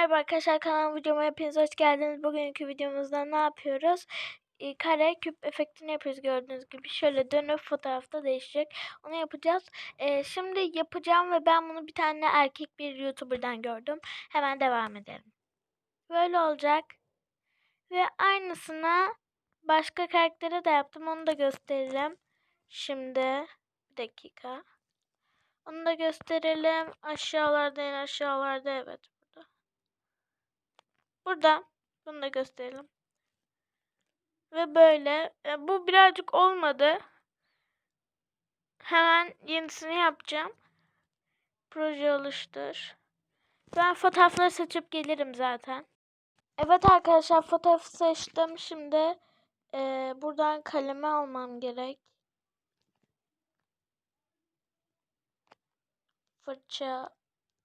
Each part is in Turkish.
Merhaba arkadaşlar kanalıma videoma hepiniz hoş geldiniz. Bugünkü videomuzda ne yapıyoruz? Ee, kare küp efektini yapıyoruz gördüğünüz gibi. Şöyle dönüp fotoğrafta değişecek. Onu yapacağız. Ee, şimdi yapacağım ve ben bunu bir tane erkek bir YouTuber'dan gördüm. Hemen devam edelim. Böyle olacak. Ve aynısını başka karaktere de yaptım. Onu da gösterelim. Şimdi bir dakika. Onu da gösterelim. Aşağılarda en aşağılarda evet burada. Bunu da gösterelim. Ve böyle. E, bu birazcık olmadı. Hemen yenisini yapacağım. Proje oluştur. Ben fotoğrafları seçip gelirim zaten. Evet arkadaşlar fotoğrafı seçtim. Şimdi e, buradan kalemi almam gerek. Fırça.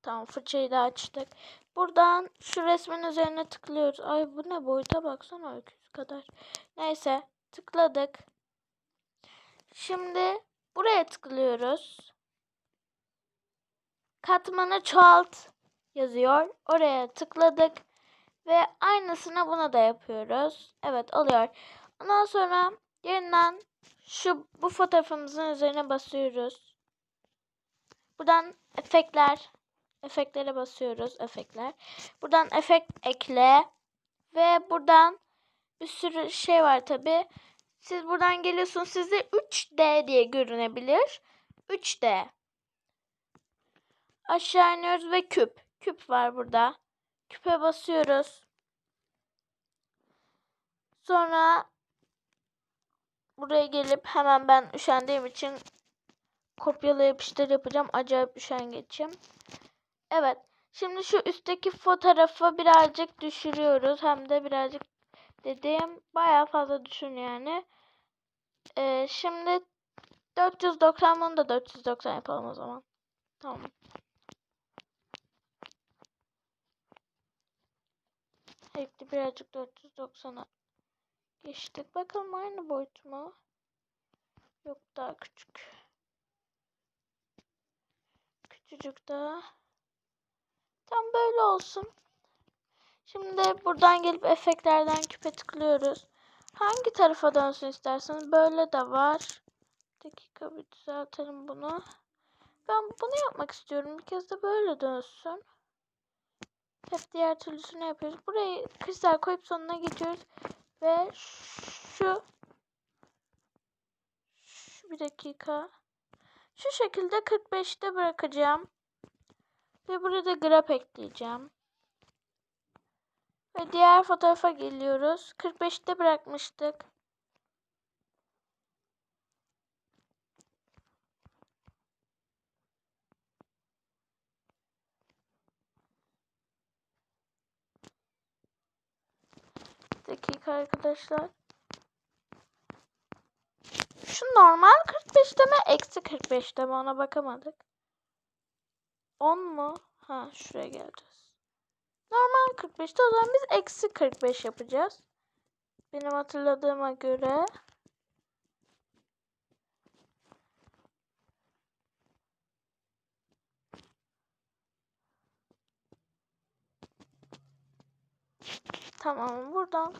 Tamam fırçayı da açtık. Buradan şu resmin üzerine tıklıyoruz. Ay bu ne boyuta baksana öküz kadar. Neyse tıkladık. Şimdi buraya tıklıyoruz. Katmanı çoğalt yazıyor. Oraya tıkladık. Ve aynısını buna da yapıyoruz. Evet oluyor. Ondan sonra yeniden şu bu fotoğrafımızın üzerine basıyoruz. Buradan efektler efektlere basıyoruz. Efektler. Buradan efekt ekle ve buradan bir sürü şey var tabi. Siz buradan geliyorsunuz. Size 3D diye görünebilir. 3D. Aşağı iniyoruz ve küp. Küp var burada. Küpe basıyoruz. Sonra buraya gelip hemen ben üşendiğim için kopyala yapıştır yapacağım. Acayip üşengeçim. Evet. Şimdi şu üstteki fotoğrafı birazcık düşürüyoruz. Hem de birazcık dediğim bayağı fazla düşün yani. Ee, şimdi 490 bunu da 490 yapalım o zaman. Tamam. Hepsi birazcık 490'a geçtik. Bakalım aynı boyut mu? Yok daha küçük. Küçücük daha. Tam böyle olsun. Şimdi buradan gelip efektlerden küpe tıklıyoruz. Hangi tarafa dönsün isterseniz böyle de var. Bir dakika bir düzeltelim bunu. Ben bunu yapmak istiyorum. Bir kez de böyle dönsün. Hep diğer türlüsünü yapıyoruz. Burayı kristal koyup sonuna geçiyoruz. Ve şu, şu bir dakika. Şu şekilde 45'te bırakacağım. Ve burada grap ekleyeceğim. Ve diğer fotoğrafa geliyoruz. 45'te bırakmıştık. dakika arkadaşlar. Şu normal 45'te mi eksi 45'te mi ona bakamadık. 10 mu? Ha şuraya geleceğiz. Normal 45'te o zaman biz eksi 45 yapacağız. Benim hatırladığıma göre. Tamam buradan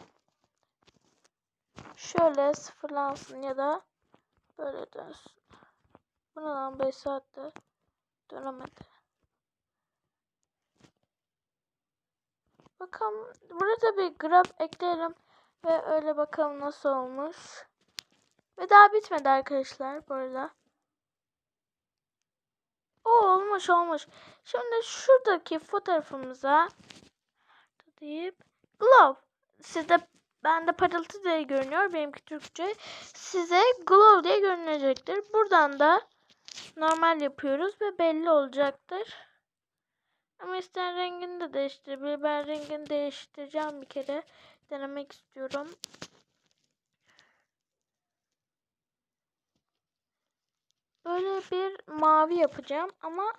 şöyle sıfırlansın ya da böyle dönsün. Buradan 5 saatte dönemedi. Bakalım burada bir grab ekleyelim ve öyle bakalım nasıl olmuş. Ve daha bitmedi arkadaşlar bu arada. O olmuş olmuş. Şimdi şuradaki fotoğrafımıza deyip glove. Sizde bende parıltı diye görünüyor. Benimki Türkçe. Size glove diye görünecektir. Buradan da normal yapıyoruz ve belli olacaktır. Ama ister rengini de değiştirebilir. Ben rengini değiştireceğim bir kere. Denemek istiyorum. Böyle bir mavi yapacağım ama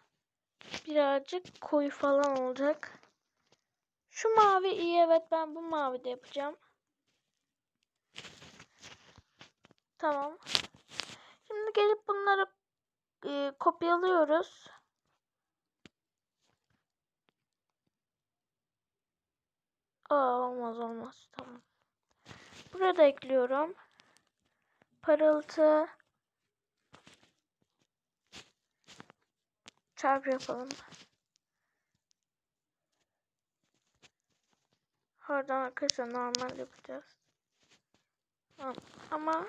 birazcık koyu falan olacak. Şu mavi iyi evet ben bu mavi de yapacağım. Tamam. Şimdi gelip bunları e, kopyalıyoruz. Aa olmaz olmaz. Tamam. Burada ekliyorum. Parıltı. Çarpı yapalım. Oradan arkadaşlar normal yapacağız. Ama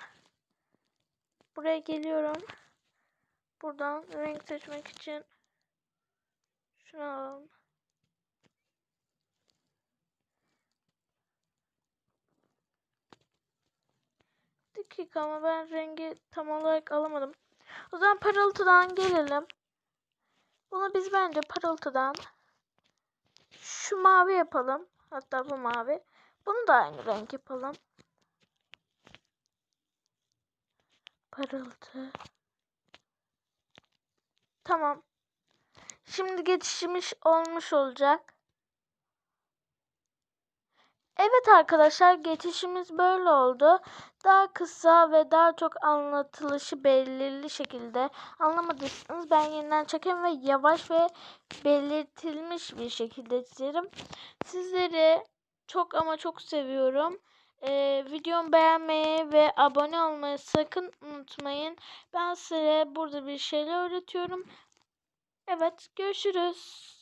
buraya geliyorum. Buradan renk seçmek için dakika ama ben rengi tam olarak alamadım. O zaman parıltıdan gelelim. Bunu biz bence parıltıdan şu mavi yapalım. Hatta bu mavi. Bunu da aynı renk yapalım. Parıltı. Tamam. Şimdi geçişimiz olmuş olacak. Evet arkadaşlar geçişimiz böyle oldu. Daha kısa ve daha çok anlatılışı belirli şekilde anlamadıysanız ben yeniden çekeyim ve yavaş ve belirtilmiş bir şekilde çizerim. Sizleri çok ama çok seviyorum. Ee, videomu beğenmeyi ve abone olmayı sakın unutmayın. Ben size burada bir şeyler öğretiyorum. Evet görüşürüz.